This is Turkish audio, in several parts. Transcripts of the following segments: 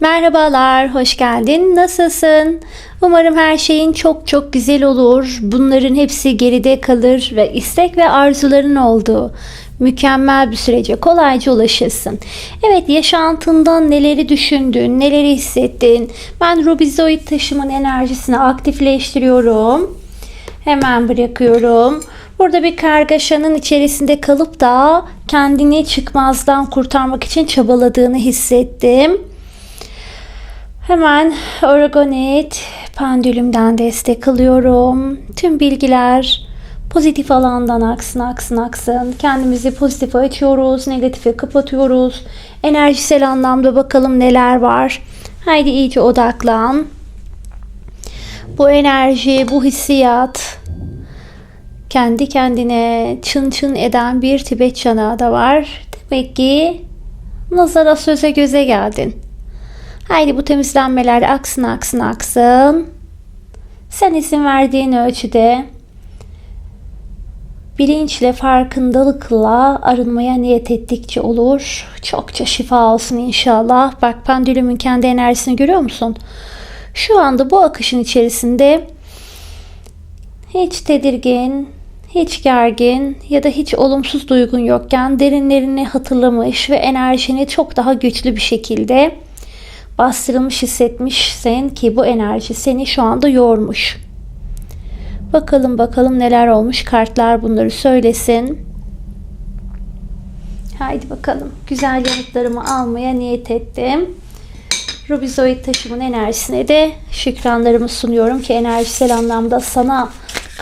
Merhabalar, hoş geldin. Nasılsın? Umarım her şeyin çok çok güzel olur. Bunların hepsi geride kalır ve istek ve arzuların olduğu mükemmel bir sürece kolayca ulaşırsın. Evet, yaşantından neleri düşündün, neleri hissettin? Ben Rubizoid taşımın enerjisini aktifleştiriyorum. Hemen bırakıyorum. Burada bir kargaşanın içerisinde kalıp da kendini çıkmazdan kurtarmak için çabaladığını hissettim. Hemen Oragonit pendülümden destek alıyorum. Tüm bilgiler pozitif alandan aksın aksın aksın. Kendimizi pozitife açıyoruz, negatife kapatıyoruz. Enerjisel anlamda bakalım neler var. Haydi iyice odaklan. Bu enerji, bu hissiyat kendi kendine çın çın eden bir Tibet çanağı da var. Demek ki nazara söze göze geldin. Haydi bu temizlenmeler aksın aksın aksın. Sen izin verdiğin ölçüde bilinçle, farkındalıkla arınmaya niyet ettikçe olur. Çokça şifa olsun inşallah. Bak pendülümün kendi enerjisini görüyor musun? Şu anda bu akışın içerisinde hiç tedirgin, hiç gergin ya da hiç olumsuz duygun yokken derinlerini hatırlamış ve enerjini çok daha güçlü bir şekilde bastırılmış hissetmişsin ki bu enerji seni şu anda yormuş. Bakalım bakalım neler olmuş. Kartlar bunları söylesin. Haydi bakalım. Güzel yanıtlarımı almaya niyet ettim. Rubizoid taşımın enerjisine de şükranlarımı sunuyorum ki enerjisel anlamda sana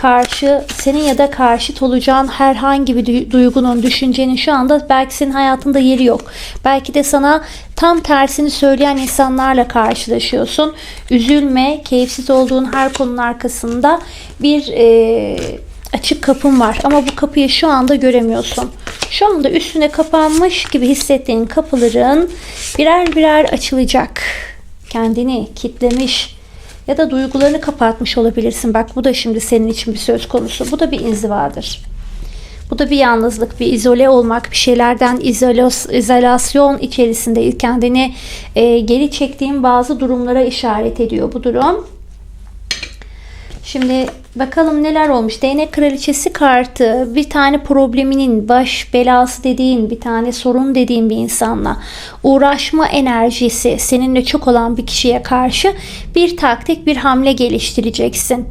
karşı senin ya da karşıt olacağın herhangi bir duygunun, düşüncenin şu anda belki senin hayatında yeri yok. Belki de sana tam tersini söyleyen insanlarla karşılaşıyorsun. Üzülme, keyifsiz olduğun her konunun arkasında bir e, açık kapın var ama bu kapıyı şu anda göremiyorsun. Şu anda üstüne kapanmış gibi hissettiğin kapıların birer birer açılacak. Kendini kitlemiş, ya da duygularını kapatmış olabilirsin. Bak bu da şimdi senin için bir söz konusu. Bu da bir inzivadır. Bu da bir yalnızlık, bir izole olmak, bir şeylerden izolos, izolasyon içerisinde kendini e, geri çektiğin bazı durumlara işaret ediyor bu durum. Şimdi bakalım neler olmuş. Değnek kraliçesi kartı bir tane probleminin baş belası dediğin bir tane sorun dediğin bir insanla uğraşma enerjisi seninle çok olan bir kişiye karşı bir taktik bir hamle geliştireceksin.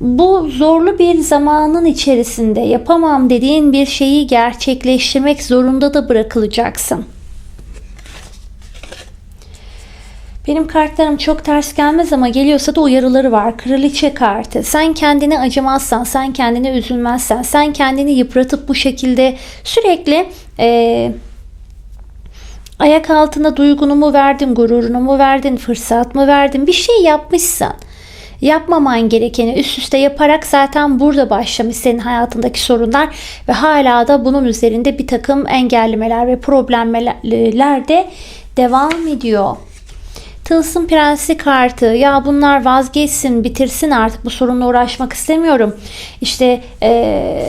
Bu zorlu bir zamanın içerisinde yapamam dediğin bir şeyi gerçekleştirmek zorunda da bırakılacaksın. Benim kartlarım çok ters gelmez ama geliyorsa da uyarıları var. Kraliçe kartı. Sen kendini acımazsan, sen kendini üzülmezsen, sen kendini yıpratıp bu şekilde sürekli e, ayak altına duygunu mu verdin, gururunu mu verdin, fırsat mı verdin, bir şey yapmışsan yapmaman gerekeni üst üste yaparak zaten burada başlamış senin hayatındaki sorunlar ve hala da bunun üzerinde bir takım engellemeler ve problemler de devam ediyor. Tılsım Prensi kartı ya bunlar vazgeçsin bitirsin artık bu sorunla uğraşmak istemiyorum. İşte e,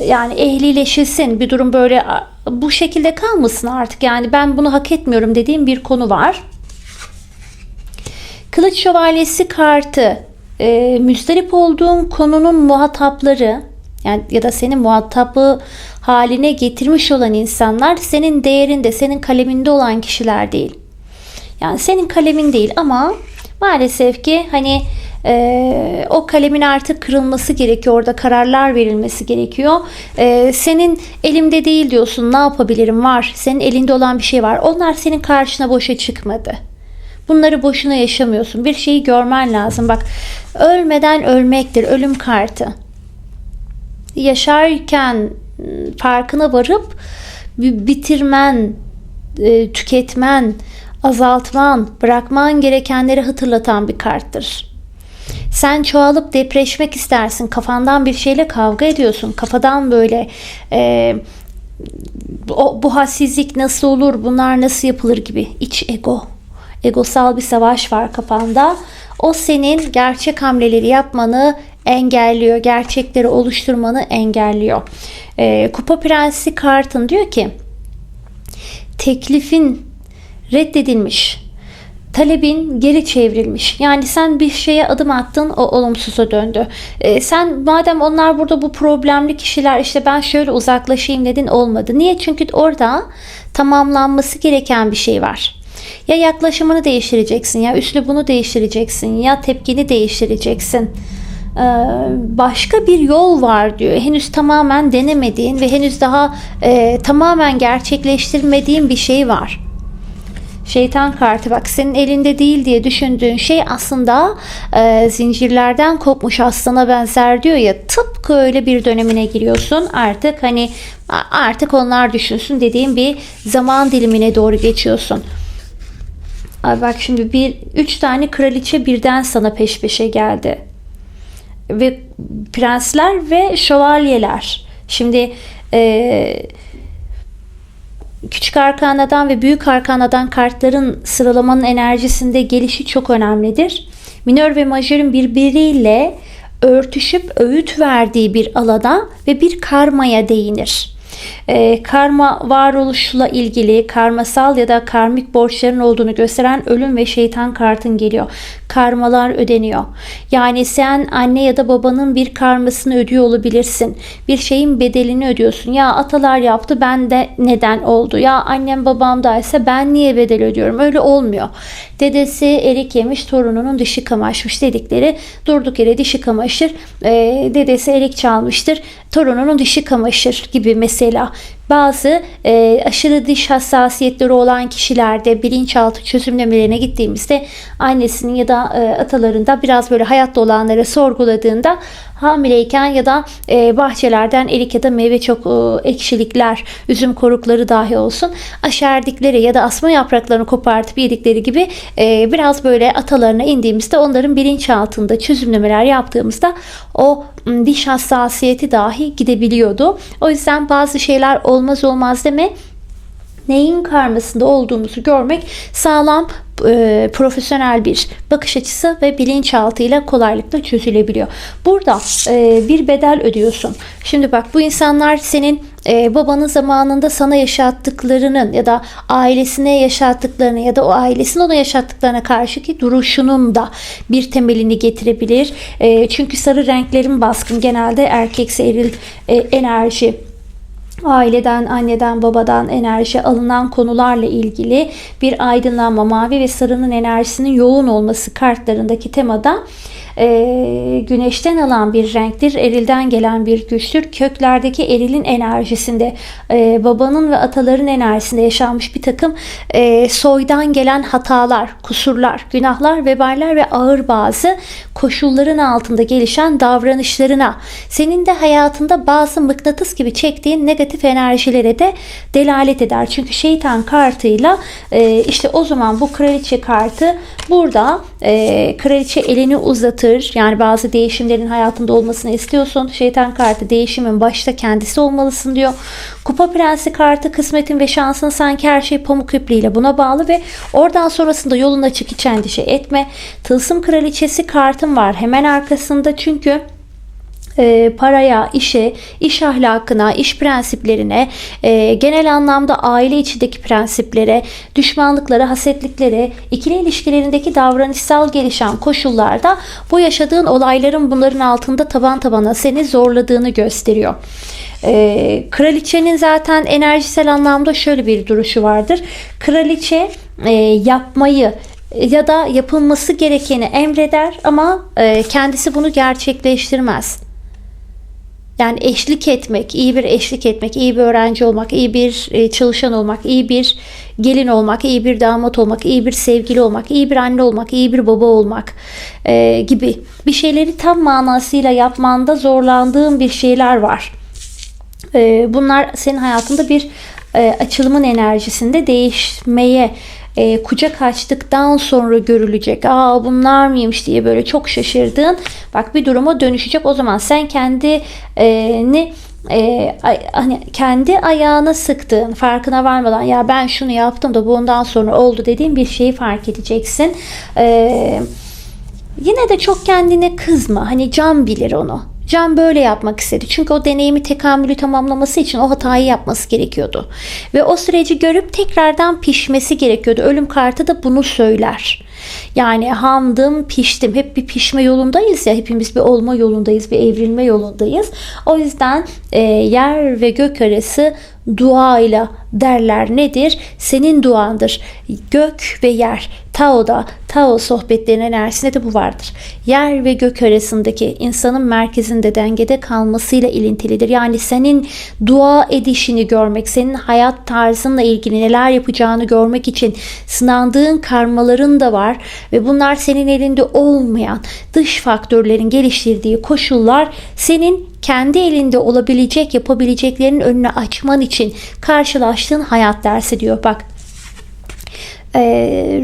yani ehlileşilsin bir durum böyle bu şekilde kalmasın artık yani ben bunu hak etmiyorum dediğim bir konu var. Kılıç Şövalyesi kartı e, müzdarip olduğun konunun muhatapları yani ya da senin muhatabı haline getirmiş olan insanlar senin değerinde, senin kaleminde olan kişiler değil. Yani senin kalemin değil ama maalesef ki hani e, o kalemin artık kırılması gerekiyor. Orada kararlar verilmesi gerekiyor. E, senin elimde değil diyorsun. Ne yapabilirim var. Senin elinde olan bir şey var. Onlar senin karşına boşa çıkmadı. Bunları boşuna yaşamıyorsun. Bir şeyi görmen lazım. Bak ölmeden ölmektir. Ölüm kartı. Yaşarken farkına varıp bitirmen, ıı, tüketmen, azaltman, bırakman gerekenleri hatırlatan bir karttır. Sen çoğalıp depreşmek istersin. Kafandan bir şeyle kavga ediyorsun. Kafadan böyle e, o, bu hassizlik nasıl olur, bunlar nasıl yapılır gibi. iç ego. Egosal bir savaş var kafanda. O senin gerçek hamleleri yapmanı engelliyor. Gerçekleri oluşturmanı engelliyor. E, Kupa Prensi kartın diyor ki teklifin reddedilmiş. talebin geri çevrilmiş. Yani sen bir şeye adım attın o olumsuza döndü. E, sen madem onlar burada bu problemli kişiler işte ben şöyle uzaklaşayım dedin olmadı. Niye? Çünkü orada tamamlanması gereken bir şey var. Ya yaklaşımını değiştireceksin ya üslubunu değiştireceksin ya tepkini değiştireceksin. Ee, başka bir yol var diyor. Henüz tamamen denemediğin ve henüz daha e, tamamen gerçekleştirmediğin bir şey var. Şeytan kartı bak senin elinde değil diye düşündüğün şey aslında e, zincirlerden kopmuş aslana benzer diyor ya tıpkı öyle bir dönemine giriyorsun artık hani artık onlar düşünsün dediğim bir zaman dilimine doğru geçiyorsun. Ay bak şimdi bir üç tane kraliçe birden sana peş peşe geldi ve prensler ve şövalyeler. Şimdi e, küçük arkanadan ve büyük arkanadan kartların sıralamanın enerjisinde gelişi çok önemlidir. Minör ve majörün birbiriyle örtüşüp öğüt verdiği bir alana ve bir karmaya değinir. E, karma varoluşla ilgili karmasal ya da karmik borçların olduğunu gösteren ölüm ve şeytan kartın geliyor. Karmalar ödeniyor. Yani sen anne ya da babanın bir karmasını ödüyor olabilirsin. Bir şeyin bedelini ödüyorsun. Ya atalar yaptı ben de neden oldu? Ya annem babam da ise ben niye bedel ödüyorum? Öyle olmuyor. Dedesi erik yemiş torununun dişi kamaşmış dedikleri durduk yere dişi kamaşır. E, dedesi erik çalmıştır torununun dişi kamaşır gibi là bazı e, aşırı diş hassasiyetleri olan kişilerde bilinçaltı çözümlemelerine gittiğimizde annesinin ya da e, atalarında biraz böyle hayatta olanları sorguladığında hamileyken ya da e, bahçelerden erik ya da meyve çok e, ekşilikler, üzüm korukları dahi olsun aşerdikleri ya da asma yapraklarını kopartıp yedikleri gibi e, biraz böyle atalarına indiğimizde onların bilinçaltında çözümlemeler yaptığımızda o diş hassasiyeti dahi gidebiliyordu. O yüzden bazı şeyler olmaz olmaz deme neyin karmasında olduğumuzu görmek sağlam e, profesyonel bir bakış açısı ve bilinçaltıyla kolaylıkla çözülebiliyor. Burada e, bir bedel ödüyorsun. Şimdi bak bu insanlar senin e, babanın zamanında sana yaşattıklarının ya da ailesine yaşattıklarını ya da o ailesinin ona yaşattıklarına karşı ki duruşunun da bir temelini getirebilir. E, çünkü sarı renklerin baskın genelde erkekse eril e, enerji aileden, anneden, babadan enerji alınan konularla ilgili bir aydınlanma, mavi ve sarının enerjisinin yoğun olması kartlarındaki temada e, güneşten alan bir renktir. Erilden gelen bir güçtür. Köklerdeki erilin enerjisinde e, babanın ve ataların enerjisinde yaşanmış bir takım e, soydan gelen hatalar, kusurlar, günahlar, veballer ve ağır bazı koşulların altında gelişen davranışlarına senin de hayatında bazı mıknatıs gibi çektiğin negatif enerjilere de delalet eder. Çünkü şeytan kartıyla e, işte o zaman bu kraliçe kartı burada e, kraliçe elini uzatır. Yani bazı değişimlerin hayatında olmasını istiyorsun. Şeytan kartı değişimin başta kendisi olmalısın diyor. Kupa prensi kartı kısmetin ve şansın sanki her şey pamuk ipliğiyle buna bağlı ve oradan sonrasında yolun açık hiç endişe etme. Tılsım kraliçesi kartım var hemen arkasında çünkü e, paraya, işe, iş ahlakına, iş prensiplerine, e, genel anlamda aile içindeki prensiplere, düşmanlıklara, hasetliklere, ikili ilişkilerindeki davranışsal gelişen koşullarda bu yaşadığın olayların bunların altında taban tabana seni zorladığını gösteriyor. E, kraliçenin zaten enerjisel anlamda şöyle bir duruşu vardır. Kraliçe e, yapmayı, ya da yapılması gerekeni emreder ama e, kendisi bunu gerçekleştirmez. Yani eşlik etmek, iyi bir eşlik etmek, iyi bir öğrenci olmak, iyi bir e, çalışan olmak, iyi bir gelin olmak, iyi bir damat olmak, iyi bir sevgili olmak, iyi bir anne olmak, iyi bir baba olmak e, gibi bir şeyleri tam manasıyla yapmanda zorlandığım bir şeyler var. E, bunlar senin hayatında bir e, açılımın enerjisinde değişmeye e, kucak açtıktan sonra görülecek. Aa bunlar mıymış diye böyle çok şaşırdığın bak bir duruma dönüşecek. O zaman sen kendini e, hani kendi ayağına sıktığın farkına varmadan ya ben şunu yaptım da bundan sonra oldu dediğin bir şeyi fark edeceksin. E, yine de çok kendine kızma. Hani can bilir onu. Can böyle yapmak istedi. Çünkü o deneyimi tekamülü tamamlaması için o hatayı yapması gerekiyordu. Ve o süreci görüp tekrardan pişmesi gerekiyordu. Ölüm kartı da bunu söyler. Yani hamdım, piştim. Hep bir pişme yolundayız ya. Hepimiz bir olma yolundayız, bir evrilme yolundayız. O yüzden e, yer ve gök arası duayla derler nedir? Senin duandır. Gök ve yer. Tao'da, Tao sohbetlerinin enerjisinde de bu vardır. Yer ve gök arasındaki insanın merkezinde dengede kalmasıyla ilintilidir. Yani senin dua edişini görmek, senin hayat tarzınla ilgili neler yapacağını görmek için sınandığın karmaların da var ve bunlar senin elinde olmayan dış faktörlerin geliştirdiği koşullar senin kendi elinde olabilecek yapabileceklerin önünü açman için karşılaştığın hayat dersi diyor. Bak e,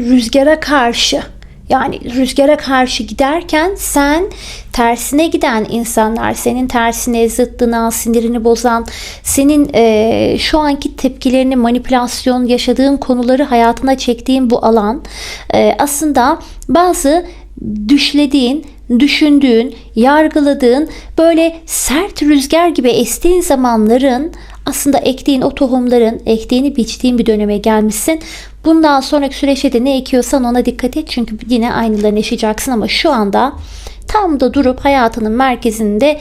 rüzgara karşı yani rüzgara karşı giderken sen tersine giden insanlar, senin tersine zıttına, sinirini bozan, senin e, şu anki tepkilerini, manipülasyon yaşadığın konuları hayatına çektiğin bu alan e, aslında bazı düşlediğin, düşündüğün, yargıladığın böyle sert rüzgar gibi estiğin zamanların aslında ektiğin o tohumların, ektiğini biçtiğin bir döneme gelmişsin. Bundan sonraki süreçte de ne ekiyorsan ona dikkat et. Çünkü yine aynılarını yaşayacaksın ama şu anda tam da durup hayatının merkezinde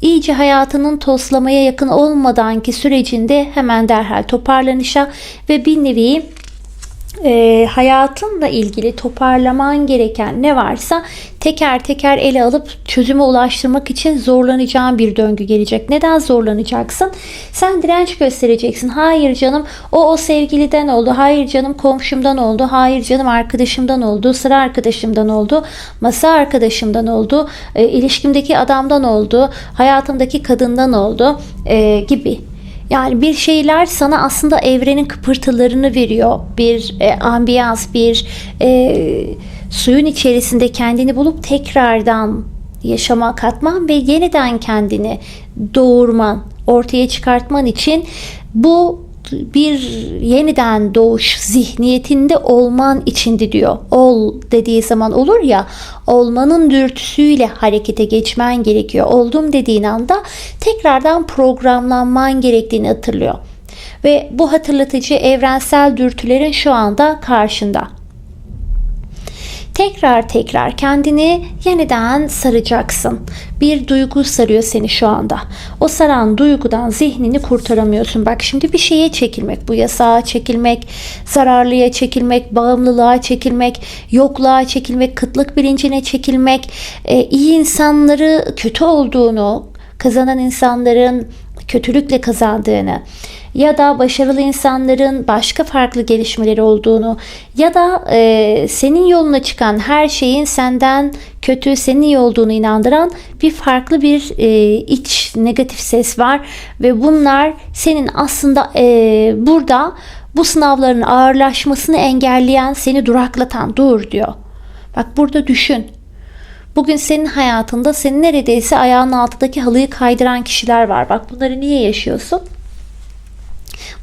iyice hayatının toslamaya yakın olmadanki sürecinde hemen derhal toparlanışa ve bir nevi e, hayatınla ilgili toparlaman gereken ne varsa teker teker ele alıp çözüme ulaştırmak için zorlanacağın bir döngü gelecek. Neden zorlanacaksın? Sen direnç göstereceksin. Hayır canım o o sevgiliden oldu. Hayır canım komşumdan oldu. Hayır canım arkadaşımdan oldu. Sıra arkadaşımdan oldu. Masa arkadaşımdan oldu. E, ilişkimdeki adamdan oldu. Hayatımdaki kadından oldu e, gibi. Yani bir şeyler sana aslında evrenin kıpırtılarını veriyor. Bir e, ambiyans, bir e, suyun içerisinde kendini bulup tekrardan yaşama katman ve yeniden kendini doğurman, ortaya çıkartman için bu bir yeniden doğuş zihniyetinde olman içindi diyor. Ol dediği zaman olur ya olmanın dürtüsüyle harekete geçmen gerekiyor. Oldum dediğin anda tekrardan programlanman gerektiğini hatırlıyor. Ve bu hatırlatıcı evrensel dürtülerin şu anda karşında tekrar tekrar kendini yeniden saracaksın. Bir duygu sarıyor seni şu anda. O saran duygudan zihnini kurtaramıyorsun. Bak şimdi bir şeye çekilmek, bu yasağa çekilmek, zararlıya çekilmek, bağımlılığa çekilmek, yokluğa çekilmek, kıtlık bilincine çekilmek, e, iyi insanları kötü olduğunu, kazanan insanların kötülükle kazandığını ya da başarılı insanların başka farklı gelişmeleri olduğunu ya da e, senin yoluna çıkan her şeyin senden kötü, senin iyi olduğunu inandıran bir farklı bir e, iç negatif ses var ve bunlar senin aslında e, burada bu sınavların ağırlaşmasını engelleyen, seni duraklatan dur diyor. Bak burada düşün. Bugün senin hayatında seni neredeyse ayağının altındaki halıyı kaydıran kişiler var. Bak bunları niye yaşıyorsun?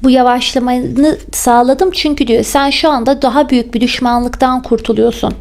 Bu yavaşlamanı sağladım çünkü diyor sen şu anda daha büyük bir düşmanlıktan kurtuluyorsun.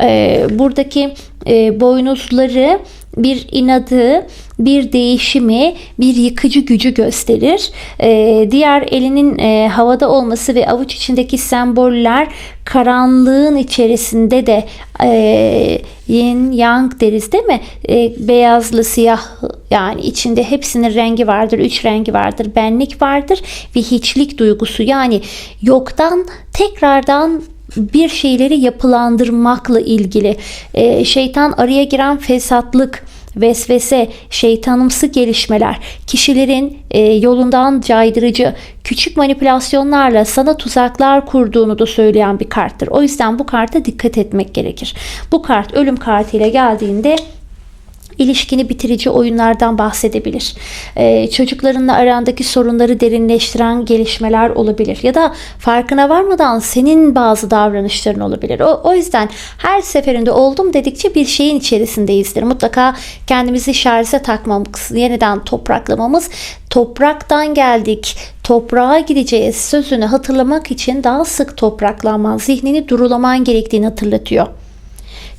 Ee, buradaki e, boynuzları bir inadı, bir değişimi, bir yıkıcı gücü gösterir. Ee, diğer elinin e, havada olması ve avuç içindeki semboller karanlığın içerisinde de e, yin yang deriz değil mi? E, beyazlı siyah yani içinde hepsinin rengi vardır, üç rengi vardır, benlik vardır ve hiçlik duygusu yani yoktan tekrardan bir şeyleri yapılandırmakla ilgili e, şeytan araya giren fesatlık vesvese, şeytanımsı gelişmeler, kişilerin e, yolundan caydırıcı küçük manipülasyonlarla sana tuzaklar kurduğunu da söyleyen bir karttır. O yüzden bu karta dikkat etmek gerekir. Bu kart ölüm kartıyla geldiğinde ilişkini bitirici oyunlardan bahsedebilir. Ee, çocuklarınla arandaki sorunları derinleştiren gelişmeler olabilir. Ya da farkına varmadan senin bazı davranışların olabilir. O, o yüzden her seferinde oldum dedikçe bir şeyin içerisindeyizdir. Mutlaka kendimizi şarja takmamız, yeniden topraklamamız, topraktan geldik, toprağa gideceğiz sözünü hatırlamak için daha sık topraklanman, zihnini durulaman gerektiğini hatırlatıyor.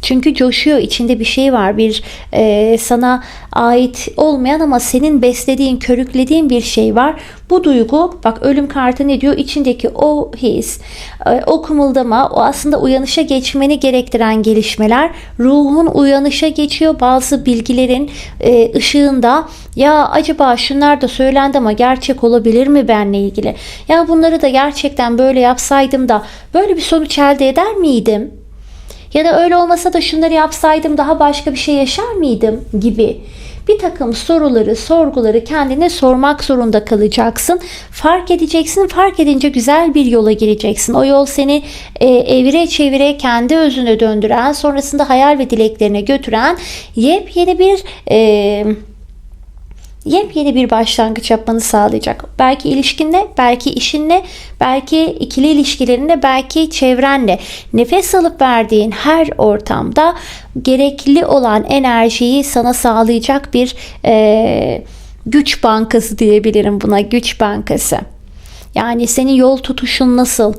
Çünkü coşuyor. içinde bir şey var. Bir e, sana ait olmayan ama senin beslediğin, körüklediğin bir şey var. Bu duygu bak ölüm kartı ne diyor? İçindeki o his, e, o kımıldama, o aslında uyanışa geçmeni gerektiren gelişmeler. Ruhun uyanışa geçiyor. Bazı bilgilerin e, ışığında ya acaba şunlar da söylendi ama gerçek olabilir mi benle ilgili? Ya bunları da gerçekten böyle yapsaydım da böyle bir sonuç elde eder miydim? Ya da öyle olmasa da şunları yapsaydım daha başka bir şey yaşar mıydım gibi bir takım soruları, sorguları kendine sormak zorunda kalacaksın. Fark edeceksin. Fark edince güzel bir yola gireceksin. O yol seni e, evire çevire kendi özüne döndüren, sonrasında hayal ve dileklerine götüren yepyeni bir e, yepyeni bir başlangıç yapmanı sağlayacak. Belki ilişkinle, belki işinle, belki ikili ilişkilerinde, belki çevrenle. Nefes alıp verdiğin her ortamda gerekli olan enerjiyi sana sağlayacak bir e, güç bankası diyebilirim buna. Güç bankası. Yani senin yol tutuşun nasıl?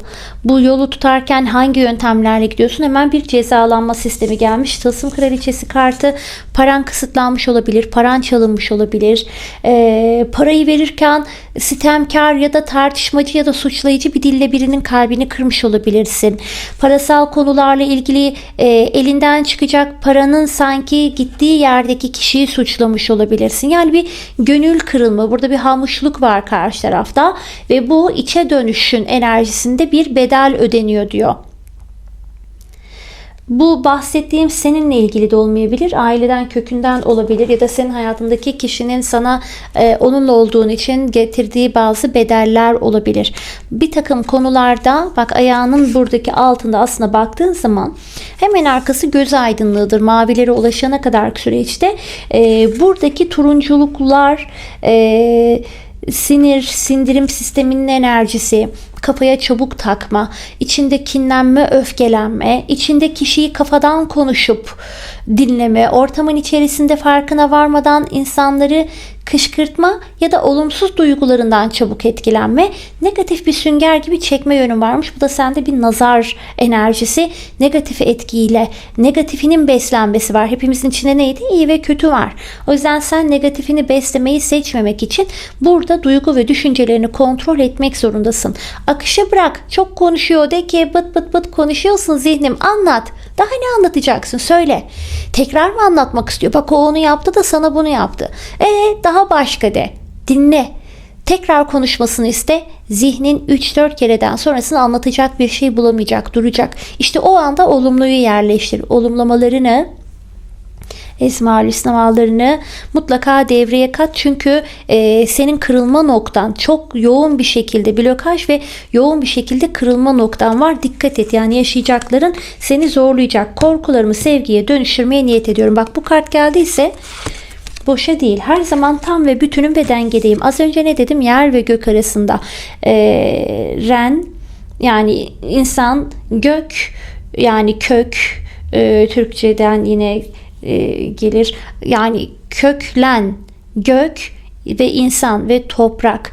Bu yolu tutarken hangi yöntemlerle gidiyorsun? Hemen bir cezalanma sistemi gelmiş. Tılsım kraliçesi kartı paran kısıtlanmış olabilir, paran çalınmış olabilir. Ee, parayı verirken sitemkar ya da tartışmacı ya da suçlayıcı bir dille birinin kalbini kırmış olabilirsin. Parasal konularla ilgili e, elinden çıkacak paranın sanki gittiği yerdeki kişiyi suçlamış olabilirsin. Yani bir gönül kırılma, burada bir hamuşluk var karşı tarafta ve bu içe dönüşün enerjisinde bir bedel ödeniyor diyor. Bu bahsettiğim seninle ilgili de olmayabilir. Aileden, kökünden olabilir ya da senin hayatındaki kişinin sana e, onunla olduğun için getirdiği bazı bedeller olabilir. Bir takım konularda bak ayağının buradaki altında aslında baktığın zaman hemen arkası göz aydınlığıdır. Mavilere ulaşana kadar süreçte e, buradaki turunculuklar e, sinir, sindirim sisteminin enerjisi, kafaya çabuk takma, içinde kinlenme, öfkelenme, içinde kişiyi kafadan konuşup dinleme, ortamın içerisinde farkına varmadan insanları kışkırtma ya da olumsuz duygularından çabuk etkilenme, negatif bir sünger gibi çekme yönü varmış. Bu da sende bir nazar enerjisi, negatif etkiyle, negatifinin beslenmesi var. Hepimizin içinde neydi? İyi ve kötü var. O yüzden sen negatifini beslemeyi seçmemek için burada duygu ve düşüncelerini kontrol etmek zorundasın. Akışa bırak. Çok konuşuyor de ki bıt bıt bıt konuşuyorsun zihnim anlat. Daha ne anlatacaksın söyle. Tekrar mı anlatmak istiyor? Bak o onu yaptı da sana bunu yaptı. E daha başka de. Dinle. Tekrar konuşmasını iste. Zihnin 3-4 kereden sonrasını anlatacak bir şey bulamayacak, duracak. İşte o anda olumluyu yerleştir. Olumlamalarını Esma-ül sınavlarını mutlaka devreye kat. Çünkü e, senin kırılma noktan çok yoğun bir şekilde blokaj ve yoğun bir şekilde kırılma noktan var. Dikkat et yani yaşayacakların seni zorlayacak. Korkularımı sevgiye dönüştürmeye niyet ediyorum. Bak bu kart geldiyse boşa değil. Her zaman tam ve bütünüm ve dengedeyim. Az önce ne dedim? Yer ve gök arasında. E, ren yani insan gök yani kök e, Türkçeden yine e, gelir. Yani köklen, gök ve insan ve toprak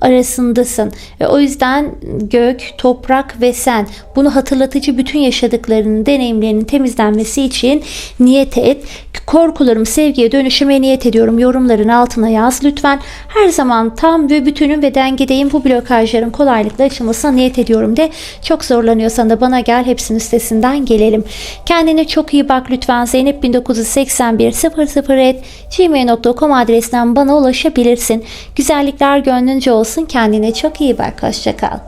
arasındasın. Ve o yüzden gök, toprak ve sen bunu hatırlatıcı bütün yaşadıklarının, deneyimlerinin temizlenmesi için niyet et. Korkularımı sevgiye dönüşüme niyet ediyorum. Yorumların altına yaz lütfen. Her zaman tam ve bütünüm ve dengedeyim. Bu blokajların kolaylıkla açılmasına niyet ediyorum de. Çok zorlanıyorsan da bana gel hepsinin üstesinden gelelim. Kendine çok iyi bak lütfen. Zeynep 1981 00 et gmail.com adresinden bana ulaşabilirsin. Güzellikler gönlünce olsun. Kendine çok iyi bak. Hoşçakal.